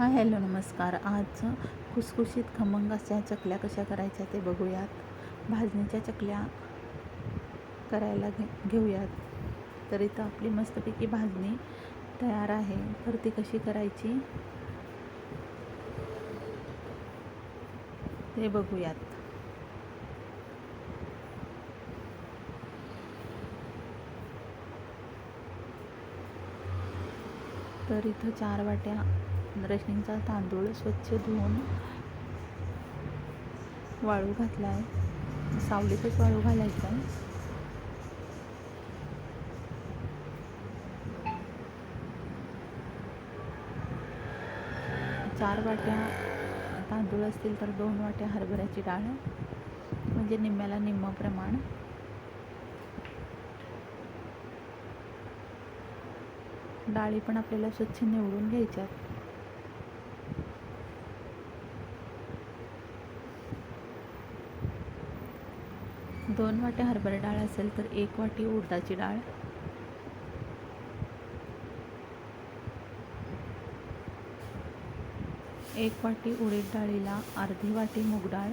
Hi hello नमस्कार. आज खुसखुशीत खमंग अशा चकल्या कशा करायच्या ते बघूयात. भाजणीच्या चकल्या करायला घे घेऊयात. तर इथं आपली मस्तपैकी भाजणी तयार आहे. तर ती कशी करायची? ते बघूयात. तर इथं चार वाट्या रशनीचा तांदूळ स्वच्छ धुवून वाळू घातला आहे सावलीतच वाळू घालायचा. आहे चार वाट्या तांदूळ असतील तर दोन वाट्या हरभऱ्याची डाळ म्हणजे निम्म्याला निम्म प्रमाण. डाळी पण आपल्याला स्वच्छ निवडून घ्यायच्यात. दोन वाट्या हरभरा डाळ असेल तर एक वाटी उडदाची डाळ. एक वाटी उडीद डाळीला अर्धी वाटी मूग डाळ.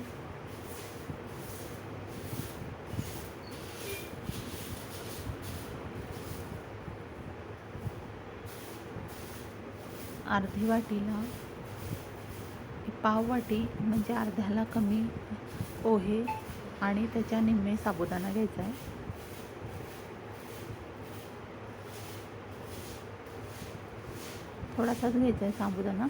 अर्धी वाटीला पाव वाटी म्हणजे अर्ध्याला कमी पोहे आणि त्याच्या निम्मे साबुदाणा घ्यायचा आहे. थोडासाच घ्यायचा आहे साबुदाणा.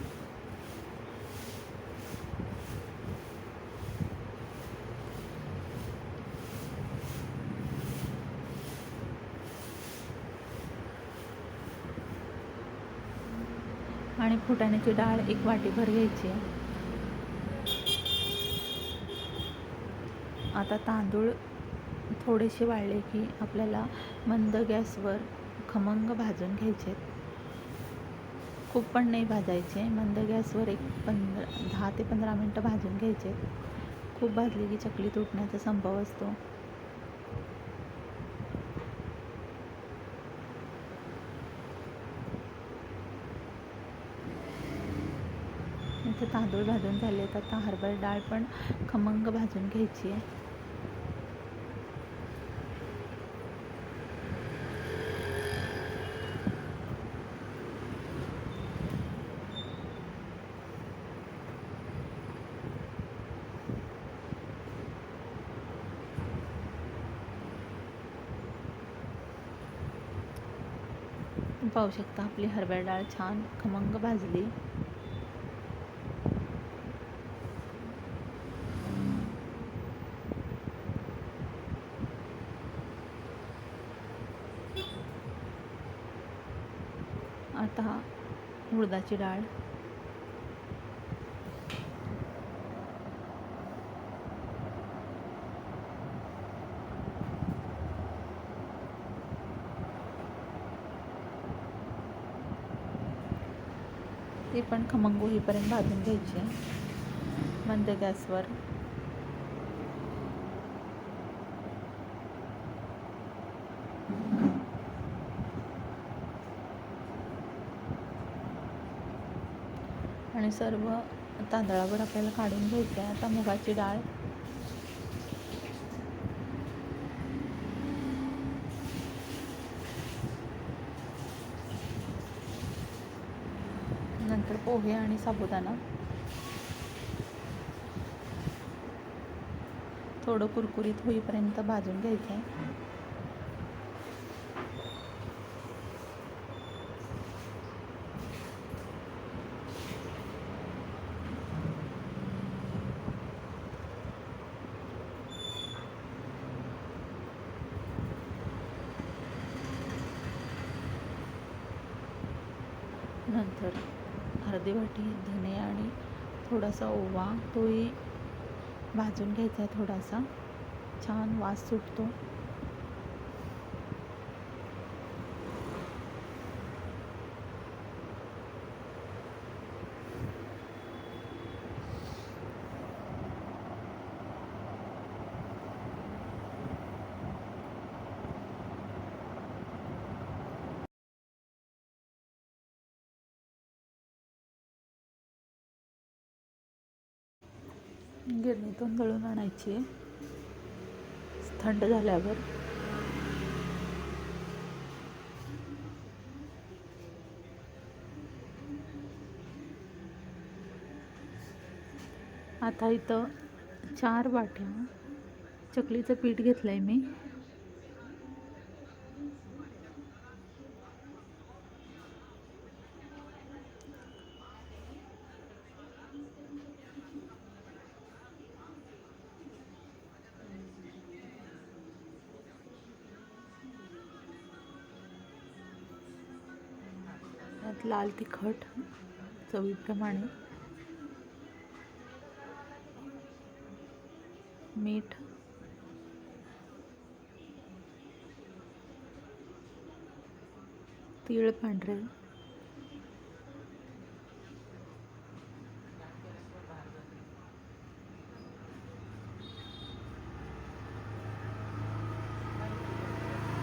आणि फुटाण्याची डाळ एक वाटीभर घ्यायची आहे. आता तांदूळ थोडेसे वाळले की आपल्याला मंद गॅसवर खमंग भाजून घ्यायचे. खूप पण नाही भाजायचे. मंद गॅसवर एक पंधरा दहा ते पंधरा मिनटं भाजून घ्यायचे. खूप भाजले की चकली तुटण्याचा संभव असतो. इथे तांदूळ भाजून झाले तर आता हरभरा डाळ पण खमंग भाजून घ्यायची आहे. पाहू शकता आपली हरभरा डाळ छान खमंग भाजली. आता उडदाची डाळ. ती पण खमंग होईपर्यंत भाजून घ्यायची. मंद गॅसवर. आणि सर्व तांदळावर आपल्याला काढून घ्यायचं. आहे आता मुगाची डाळ नंतर पोहे आणि साबुदाणा. थोडं कुरकुरीत होईपर्यंत भाजून घ्यायचं आहे. नंतर अर्धी वाटी धने आणि थोडासा ओवा तोही भाजून घ्यायचा आहे थोडासा. छान वास सुटतो. गिरणीतून दळून आणायची. आहे थंड झाल्यावर. आता इथं चार वाट्या चकलीचं पीठ घेतलं आहे मी. त्यात लाल तिखट चवीप्रमाणे. मीठ. तीळ पांढरे.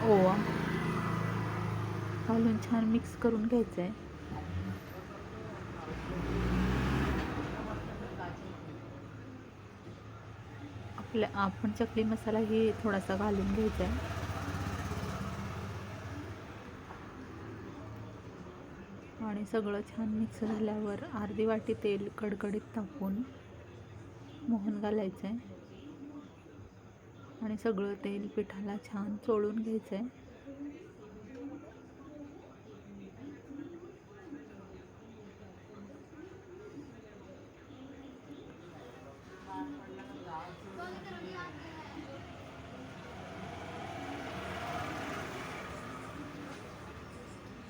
ओवा. घालून छान मिक्स करून घ्यायचं आहे आपल्या आपण चकली मसाला ही थोडासा घालून घ्यायचा आहे. आणि सगळं छान मिक्स झाल्यावर अर्धी वाटी तेल कडकडीत टाकून मोहन घालायचं आहे आणि सगळं तेल पिठाला छान चोळून घ्यायचं आहे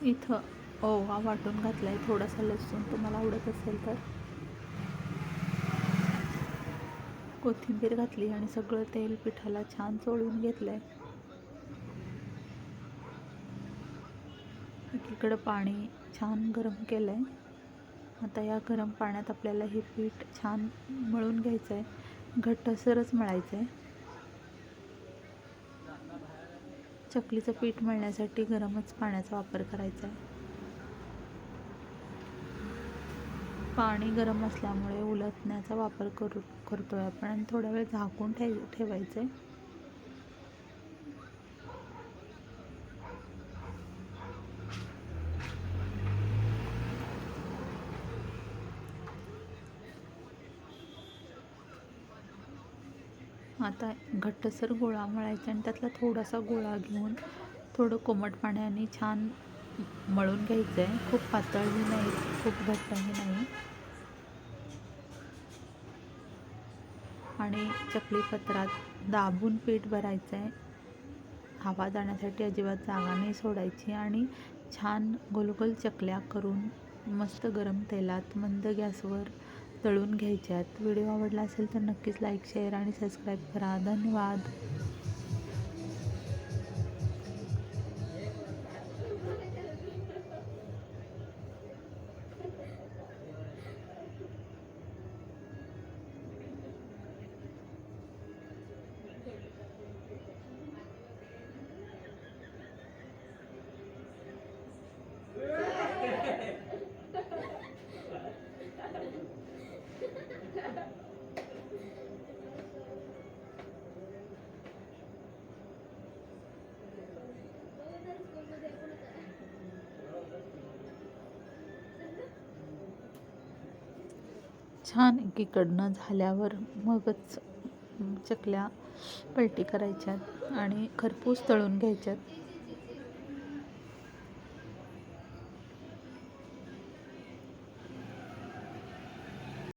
इथं. ओवा वाटून घातला आहे थोडासा लसूण. तुम्हाला आवडत असेल तर. कोथिंबीर घातली आणि सगळं तेल पिठाला छान चोळून घेतलं आहे एकीकडं पाणी छान गरम केलं आहे आता या गरम पाण्यात आपल्याला हे पीठ छान मळून घ्यायचं आहे घट्टसरच मळायचं आहे चकलीचं पीठ मळण्यासाठी गरमच पाण्याचा वापर करायचा आहे. पाणी गरम असल्यामुळे उलटण्याचा वापर करू करतो आहे आपण आणि थोडा वेळ झाकून ठेव ठेवायचं आहे आता घट्टसर गोळा मळायचा आणि त्यातला थोडासा गोळा घेऊन थोडं कोमट पाण्याने छान मळून घ्यायचं आहे खूप पातळही नाही खूप घट्टही नाही. आणि चकली पत्रात दाबून पीठ भरायचं आहे हवा जाण्यासाठी अजिबात जागा नाही सोडायची आणि छान गोलगोल चकल्या करून मस्त गरम तेलात मंद गॅसवर तळून घ्यायच्यात. व्हिडिओ आवडला असेल तर नक्कीच लाईक शेअर आणि सबस्क्राईब करा. धन्यवाद. छान एकीकडनं झाल्यावर मगच चकल्या पलटी करायच्यात आणि खरपूस तळून घ्यायच्यात.